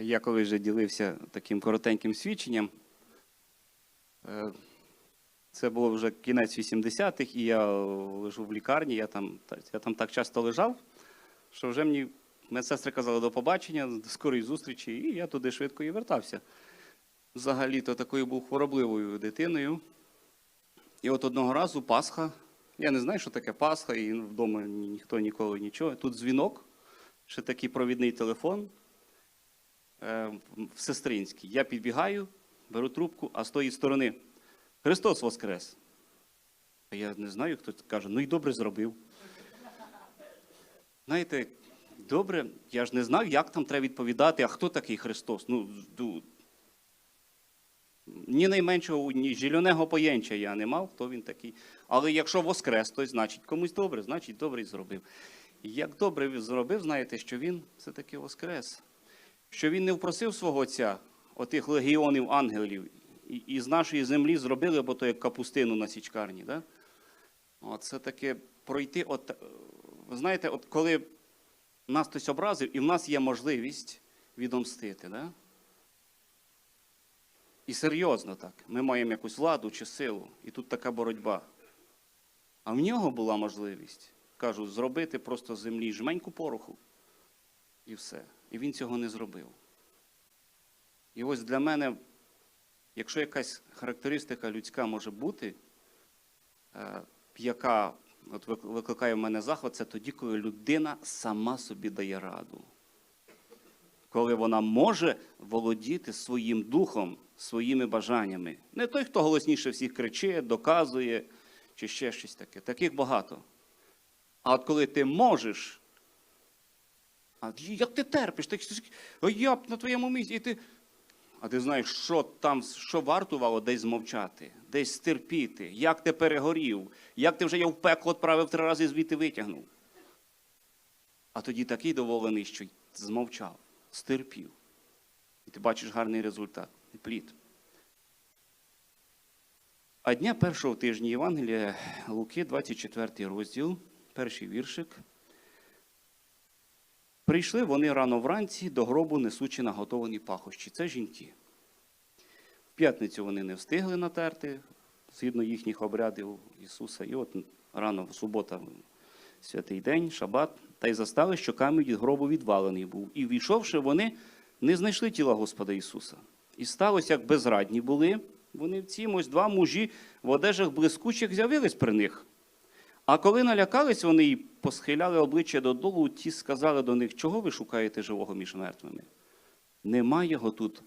Я колись вже ділився таким коротеньким свідченням. Е, Це було вже кінець 80-х, і я лежу в лікарні. Я там, я там так часто лежав, що вже мені медсестри казали до побачення, до скорої зустрічі, і я туди швидко і вертався. Взагалі-то такою був хворобливою дитиною. І от одного разу Пасха. Я не знаю, що таке Пасха, і вдома ніхто ніколи нічого. Тут дзвінок, ще такий провідний телефон в сестринській. Я підбігаю, беру трубку, а з тої сторони Христос Воскрес. А я не знаю, хто це каже, ну і добре зробив. Знаєте, добре, я ж не знаю, як там треба відповідати, а хто такий Христос? Ну, ні найменшого, ні зеленого поєнча я не мав, хто він такий. Але якщо воскрес, то значить комусь добре, значить добре зробив. Як добре зробив, знаєте, що він все-таки воскрес. Що він не впросив свого отця, отих легіонів ангелів, і, з нашої землі зробили, бо то як капустину на січкарні. Да? От це таке пройти. От, е, ви знаєте, от коли нас хтось образив, і в нас є можливість відомстити. Да? І серйозно так. Ми маємо якусь владу чи силу, і тут така боротьба. А в нього була можливість, кажу, зробити просто землі жменьку пороху. І все. І він цього не зробив. І ось для мене, якщо якась характеристика людська може бути, е, яка от викликає в мене захват, це тоді, коли людина сама собі дає раду коли вона може володіти своїм духом, своїми бажаннями. Не той, хто голосніше всіх кричить, доказує чи ще щось таке. Таких багато. А от коли ти можеш, а як ти терпиш? Ти, а я б на твоєму місці. І ти... А ти знаєш, що там, що вартувало десь змовчати, десь стерпіти, як ти перегорів, як ти вже я в пекло відправив три рази звідти витягнув. А тоді такий доволений, що змовчав, стерпів. І ти бачиш гарний результат, плід. А дня першого тижня Євангелія Луки, 24 розділ, перший віршик. Прийшли вони рано вранці до гробу, несучи наготовані пахощі. Це жінки. В п'ятницю вони не встигли натерти, згідно їхніх обрядів Ісуса. І от рано субота, святий день, шабат, та й застали, що камінь від гробу відвалений був. І війшовши, вони не знайшли тіла Господа Ісуса. І сталося, як безрадні були. Вони в цім ось два мужі в одежах блискучих з'явились при них. А коли налякались вони і посхиляли обличчя додолу, ті сказали до них, чого ви шукаєте живого між мертвими? Нема його тут,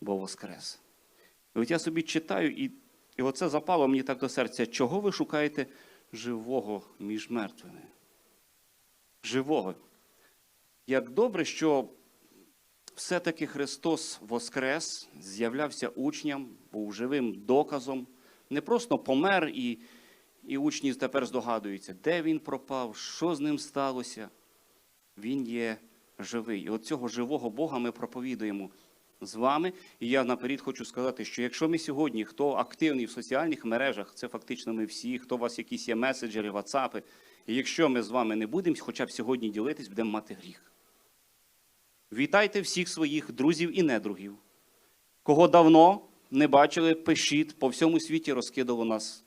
бо воскрес. І от я собі читаю, і, і оце запало мені так до серця, чого ви шукаєте живого між мертвими? Живого. Як добре, що все-таки Христос воскрес, з'являвся учням, був живим доказом, не просто помер і, і учні тепер здогадуються, де він пропав, що з ним сталося. Він є живий. І от цього живого Бога ми проповідуємо з вами. І я наперед хочу сказати, що якщо ми сьогодні, хто активний в соціальних мережах, це фактично ми всі, хто у вас якісь є меседжери, ватсапи, і якщо ми з вами не будемо хоча б сьогодні ділитись, будемо мати гріх. Вітайте всіх своїх друзів і недругів. Кого давно не бачили, пишіть, по всьому світі розкидало нас.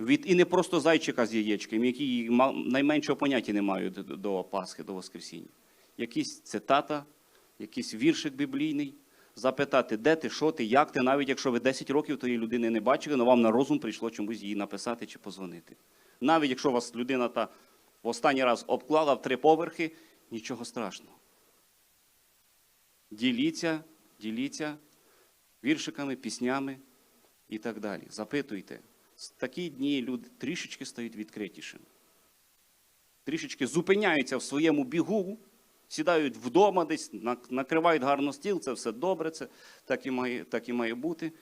Від, і не просто зайчика з яєчком, які найменшого поняття не мають до- Пасхи, до Воскресіння. Якісь цитата, якийсь віршик біблійний, запитати, де ти, що ти, як ти, навіть якщо ви 10 років тої людини не бачили, але вам на розум прийшло чомусь їй написати чи позвонити. Навіть якщо вас людина та в останній раз обклала в три поверхи, нічого страшного. Діліться, діліться віршиками, піснями і так далі. Запитуйте. В такі дні люди трішечки стають відкритішими. Трішечки зупиняються в своєму бігу, сідають вдома десь, накривають гарно стіл, це все добре, це так і має, так і має бути.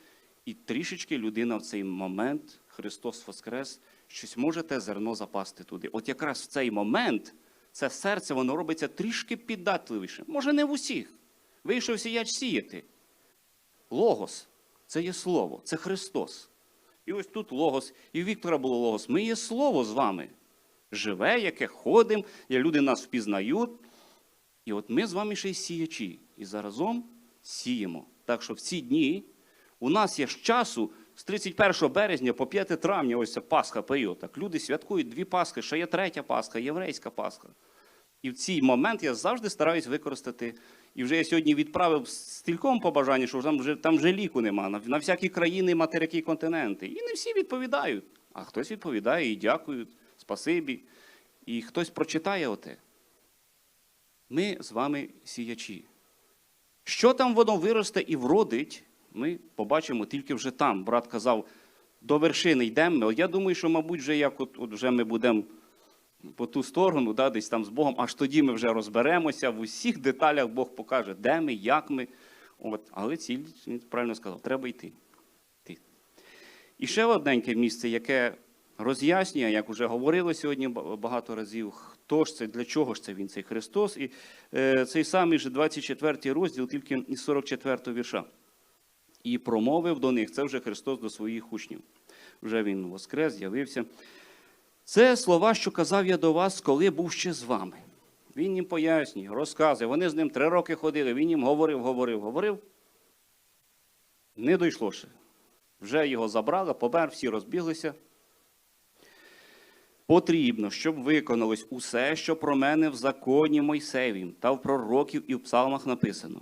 І трішечки людина в цей момент, Христос Воскрес, щось може те зерно запасти туди. От якраз в цей момент це серце воно робиться трішки піддатливіше. Може, не в усіх. Вийшов сіяч сіяти. Логос це є слово, це Христос. І ось тут логос, і в Віктора було логос. Ми є слово з вами. Живе, яке ходимо, люди нас впізнають. І от ми з вами ще й сіячі. І заразом сіємо. Так що в ці дні у нас є з часу з 31 березня по 5 травня, ось це Пасха період. Так люди святкують дві Пасхи, ще є третя Пасха, єврейська Пасха. І в цей момент я завжди стараюсь використати. І вже я сьогодні відправив стільком побажання, що там вже, там вже ліку нема, на, на всякі країни, материки, континенти. І не всі відповідають. А хтось відповідає і дякують, спасибі. І хтось прочитає оте. Ми з вами сіячі. Що там воно виросте і вродить, ми побачимо тільки вже там. Брат казав, до вершини йдемо. Я думаю, що, мабуть, вже як от, от вже ми будемо по ту сторону, да, десь там з Богом, аж тоді ми вже розберемося, в усіх деталях Бог покаже, де ми, як ми. От. Але ціль, він правильно сказав, треба йти. йти. І ще одненьке місце, яке роз'яснює, як вже говорили сьогодні багато разів, хто ж це, для чого ж це він, цей Христос. І е, цей самий же 24 розділ, тільки із 44 вірша. І промовив до них, це вже Христос до своїх учнів. Вже він воскрес, з'явився. Це слова, що казав я до вас, коли був ще з вами. Він їм пояснює, розказує. Вони з ним три роки ходили, він їм говорив, говорив, говорив. Не дійшло ще. Вже його забрали, помер, всі розбіглися. Потрібно, щоб виконалось усе, що про мене в законі Мойсеєвім та в пророків і в псалмах написано.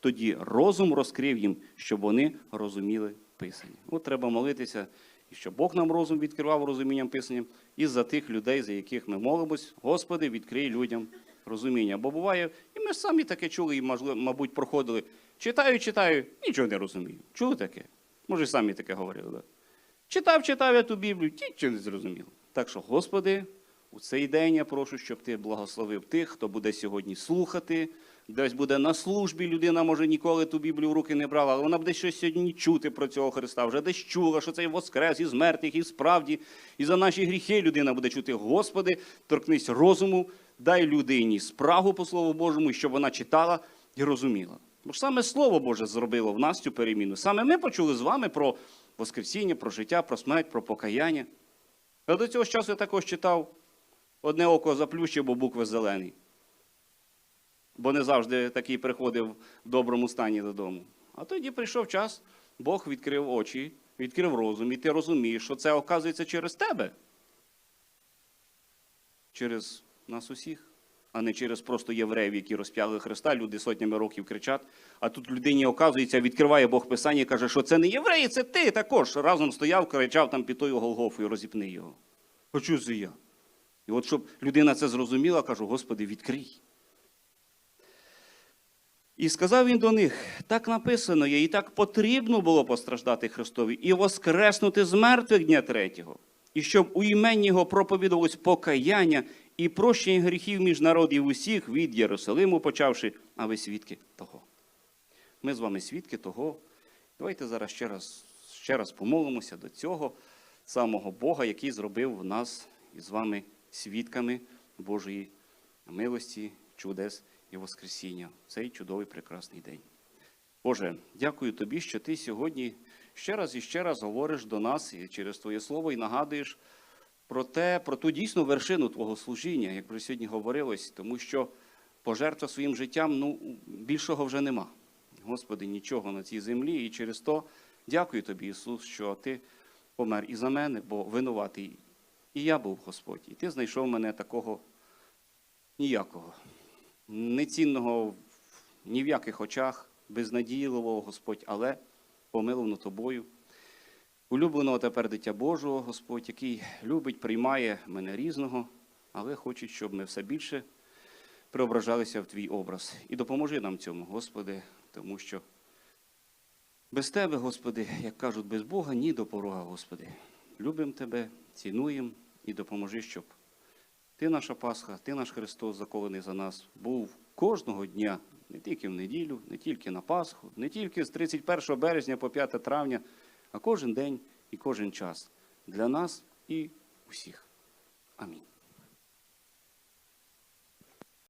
Тоді розум розкрив їм, щоб вони розуміли Писання. От треба молитися, і щоб Бог нам розум відкривав розумінням Писання, і за тих людей, за яких ми молимось, Господи, відкрий людям розуміння. Бо буває, і ми ж самі таке чули, і, мабуть, проходили. Читаю, читаю, нічого не розумію. Чули таке? Може, самі таке говорили. Да? Читав, читав я ту Біблію, нічого не зрозумів. Так що, Господи, у цей день я прошу, щоб Ти благословив тих, хто буде сьогодні слухати. Десь буде на службі, людина може ніколи ту Біблію в руки не брала, але вона буде щось сьогодні чути про цього Христа. Вже десь чула, що цей воскрес із мертвих, і справді, і за наші гріхи людина буде чути. Господи, торкнись розуму, дай людині спрагу по Слову Божому, щоб вона читала і розуміла. Бо ж саме Слово Боже зробило в нас цю переміну. Саме ми почули з вами про Воскресіння, про життя, про смерть, про покаяння. А до цього часу я також читав одне око заплющив, бо букви зелені. Бо не завжди такий приходив в доброму стані додому. А тоді прийшов час, Бог відкрив очі, відкрив розум, і ти розумієш, що це оказується через тебе. Через нас усіх, а не через просто євреїв, які розп'яли Христа, люди сотнями років кричать. А тут людині оказується, відкриває Бог Писання і каже, що це не євреї, це ти також. Разом стояв, кричав там під тою Голгофою, розіпни його. Хочу це я. І от щоб людина це зрозуміла, кажу, Господи, відкрий. І сказав він до них: так написано є, і так потрібно було постраждати Христові, і воскреснути з мертвих дня третього, і щоб у імені його проповідувалось покаяння і прощення гріхів між народів усіх від Єрусалиму почавши, а ви свідки того. Ми з вами свідки того. Давайте зараз ще раз, ще раз помолимося до цього самого Бога, який зробив в нас із вами свідками Божої милості, чудес і Воскресіння в цей чудовий прекрасний день. Боже, дякую тобі, що ти сьогодні ще раз і ще раз говориш до нас і через Твоє Слово і нагадуєш про те, про ту дійсну вершину Твого служіння, як вже сьогодні говорилось, тому що пожертва своїм життям ну, більшого вже нема. Господи, нічого на цій землі. І через то дякую тобі, Ісус, що Ти помер і за мене, бо винуватий. І я був Господь. І ти знайшов мене такого ніякого нецінного ні в яких очах, безнадійливого Господь, але помиловано тобою. Улюбленого тепер дитя Божого, Господь, який любить, приймає мене різного, але хоче, щоб ми все більше преображалися в твій образ. І допоможи нам цьому, Господи, тому що без Тебе, Господи, як кажуть, без Бога ні до порога, Господи. Любимо Тебе, цінуємо і допоможи, щоб ти наша Пасха, ти наш Христос, заколений за нас, був кожного дня, не тільки в неділю, не тільки на Пасху, не тільки з 31 березня по 5 травня, а кожен день і кожен час для нас і усіх. Амінь.